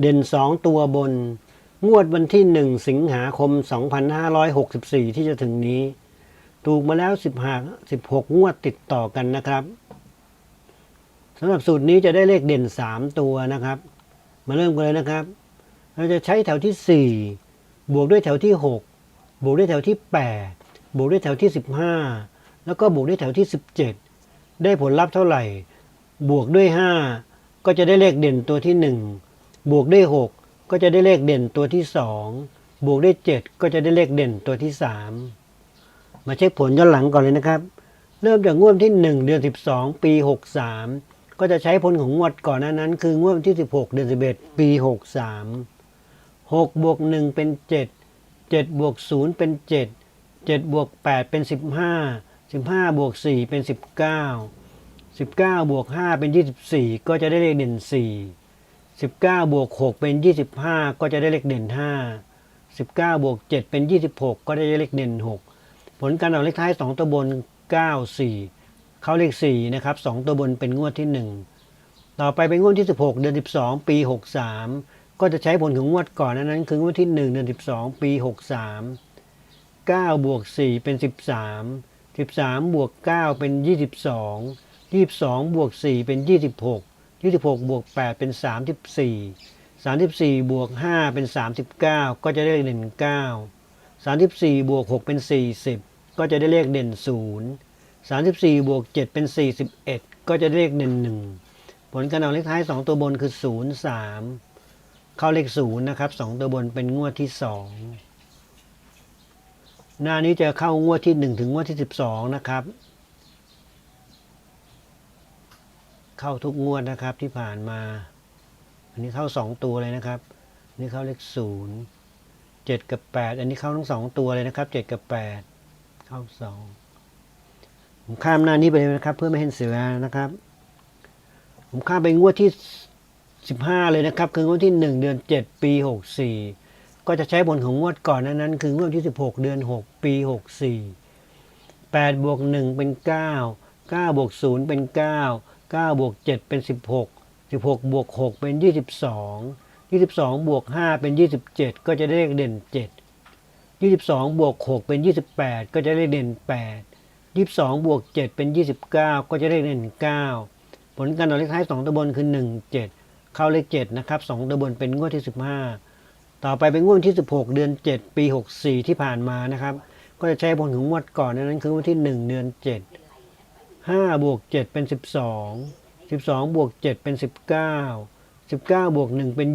เด่น 2 ตัวบน งวดวันที่ 1 สิงหาคม 2564 ที่จะถึงนี้ ถูกมาแล้ว 15 16 งวดติดต่อกันนะครับสำหรับสูตรนี้จะได้เลขเด่น 3 ตัวนะครับ มาเริ่มกันเลยนะครับ เราจะใช้แถวที่ 4 บวกด้วยแถวที่ 6 บวกด้วยแถวที่ 8 บวกด้วยแถวที่ 15 แล้วก็บวกด้วยแถวที่ 17 ได้ผลลัพธ์เท่าไหร่ บวกด้วย 5 ก็จะได้เลขเด่นตัวที่ 1 บวกด้วย 6 ก็จะได้เลขเด่นตัวที่ 2 บวกด้วย 7 ก็จะได้เลขเด่นตัวที่ 3 มาเช็คผลย้อนหลังก่อนเลยนะครับ เริ่มจากงวดที่ 1 เดือน 12 ปี 63 ก็จะใช้ผลของงวดก่อนน้านั้น คืองวดที่ 16 เดือน 11 ปี 63 6 บวก 1 เป็น 7 7 บวก 0 เป็น 7 7 บวก 8 เป็น 15 15 บวก 4 เป็น 19 19 บวก 5 เป็น 24 ก็จะได้เลขเด่น 4 19บวก6เป็น 25 ก็จะได้เลขเด่น 5 19บวก7เป็น 26 ก็ได้เลขเด่น 6 ผลการออกเลขท้าย 2 ตัวบน 9 4 เข้าเลข 4 นะครับ 2 ตัวบนเป็นงวดที่ 1 ต่อไปเป็นงวดที่ 16 เดือน 12 ปี 63 ก็จะใช้ผลของงวดก่อนนั้นคืองวดที่ 1 เดือน 12 ปี 63 9บวก4เป็น 13 13บวก9เป็น 22 22บวก4เป็น 26 26บวก8เป็น 34 34บวก5เป็น 39 ก็จะได้เลขเด่น9 34บวก6เป็น 40 ก็จะได้เลขเด่น 0 34บวก7เป็น 41 ก็จะได้เลขเด่น 1 ผลการออกเลขท้าย 2 ตัวบนคือ 0 3 เข้าเลข 0 นะครับ 2 ตัวบนเป็นงวดที่ 2 หน้านี้จะเข้างวดที่ 1 ถึงงวดที่ 12 นะครับ เข้าทุกงวดนะครับที่ผ่านมา อันนี้เข้า 2 ตัวเลยนะครับนนี้เข้าเลข0 7กับ8อันนี้เข้าทั้ง2ตัวเลยนะครับ7กับ8เข้า2ผมข้ามหน้านี้ไปเลยนะครับ เพื่อไม่ให้เสียเวลานะครับ ผมข้ามไปงวดที่15เลยนะครับ คืองวดที่1เดือน7ปี64ก็จะใช้บนของงวดก่อนนั้นนั้น คืองวดที่16เดือน6ปี64 8บวก1เป็น9 9บวก0เป็น9 9บวก7เป็น 16 16บวก6เป็น 22 22บวก5เป็น 27 ก็จะได้เลขเด่น 7 22บวก6เป็น 28 ก็จะได้เด่น 8 22บวก7เป็น 29 ก็จะได้เด่น 9 ผลการต่อเลขท้าย 2ตัวบนคือ 1 7 เข้าเลข 7 นะครับ 2ตัวบนเป็นงวดที่ 15 ต่อไปเป็นงวดที่ 16 เดือน 7 ปี 64 ที่ผ่านมานะครับ ก็จะใช้ผลของงวดก่อนนั้นคือวันที่ 1 เดือน 7 5บวก7เป็น 12 12 บวก 7 เป็น 19 19 บวก 1 เป็น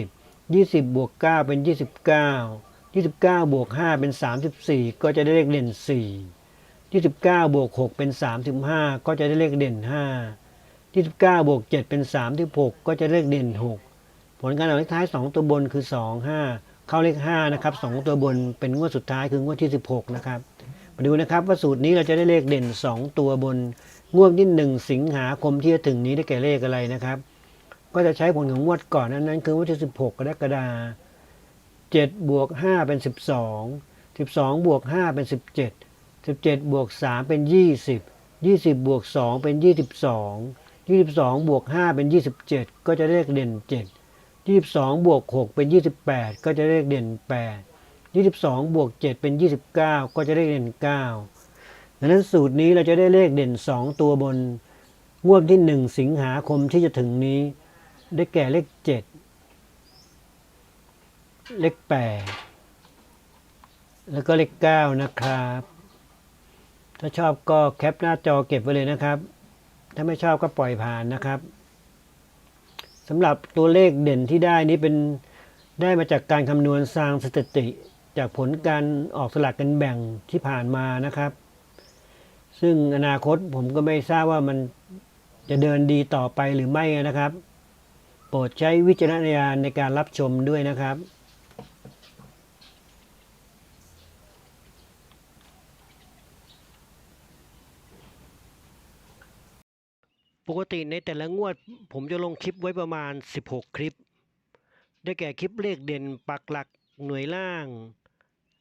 20 20 บวก 9 เป็น 29 29 บวก 5 เป็น 34 ก็จะได้เลขเด่น 4 29 บวก 6 เป็น 35 ก็จะได้เลขเด่น 5 29 บวก 7 เป็น 36 ก็จะเลขเด่น 6 ผลการออกเลขท้าย 2 ตัวบนคือ 2 5 เข้าเลข 5 นะครับ 2 ตัวบนเป็นงวดสุดท้ายคืองวดที่ 16 นะครับ ดูนะครับว่าสูตรนี้เราจะได้เลขเด่น 2 ตัวบนงวดที่ 1 สิงหาคมที่จะถึงนี้ได้แก่เลขอะไรนะครับ ก็จะใช้ผลของงวดก่อนนั้นนั้นคือวันที่ 16 กรกฎาคม7บวก5เป็น 12 12 บวก 5 เป็น 17 17 บวก 3 เป็น 20 20 บวก 2 เป็น 22 22 บวก 5 เป็น 27 ก็จะเลขเด่น 7 22 บวก 6 เป็น 28 ก็จะเลขเด่น 8 22 บวก 7 เป็น 29 ก็จะได้เด่น9ดังนั้นสูตรนี้เราจะได้เลขเด่น 2 ตัวบน งวดที่ 1 สิงหาคมที่จะถึงนี้ ได้แก่เลข 7 เลข 8 แล้วก็เลข 9 นะครับ ถ้าชอบก็แคปหน้าจอเก็บไว้เลยนะครับ ถ้าไม่ชอบก็ปล่อยผ่านนะครับสำหรับตัวเลขเด่นที่ได้นี้เป็นได้มาจากการคำนวณสร้างสถิติ จากผลการออกสลากกันแบ่งที่ผ่านมานะครับ ซึ่งอนาคตผมก็ไม่ทราบว่ามันจะเดินดีต่อไปหรือไม่นะครับ โปรดใช้วิจารณญาณในการรับชมด้วยนะครับปกติในแต่ละงวด ผมจะลงคลิปไว้ประมาณ 16 คลิป ได้แก่คลิปเลขเด่นปักหลักหน่วยล่าง